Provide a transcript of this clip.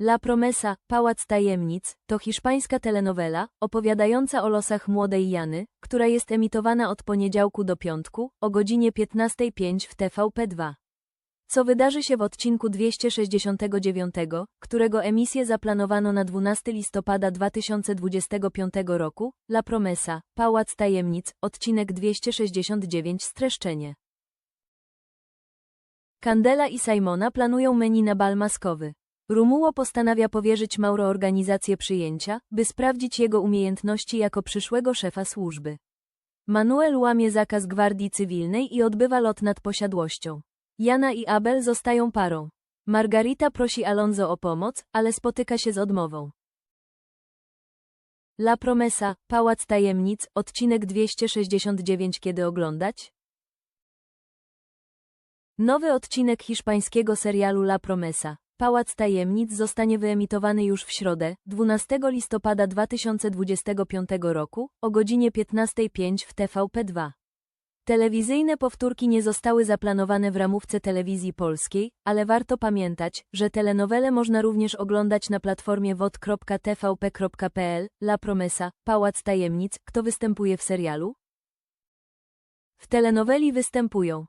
La Promesa, Pałac Tajemnic, to hiszpańska telenowela, opowiadająca o losach młodej Jany, która jest emitowana od poniedziałku do piątku, o godzinie 15.05 w TVP2. Co wydarzy się w odcinku 269, którego emisję zaplanowano na 12 listopada 2025 roku, La Promesa, Pałac Tajemnic, odcinek 269 streszczenie. Candela i Simona planują menu na bal maskowy. Rumuło postanawia powierzyć Mauro organizację przyjęcia, by sprawdzić jego umiejętności jako przyszłego szefa służby. Manuel łamie zakaz gwardii cywilnej i odbywa lot nad posiadłością. Jana i Abel zostają parą. Margarita prosi Alonso o pomoc, ale spotyka się z odmową. La Promesa, Pałac Tajemnic, odcinek 269 Kiedy oglądać? Nowy odcinek hiszpańskiego serialu La Promesa, Pałac Tajemnic zostanie wyemitowany już w środę, 12 listopada 2025 roku, o godzinie 15.05 w TVP2. Telewizyjne powtórki nie zostały zaplanowane w ramówce telewizji polskiej, ale warto pamiętać, że telenowele można również oglądać na platformie wod.tvp.pl, La Promesa, Pałac Tajemnic, kto występuje w serialu? W telenoweli występują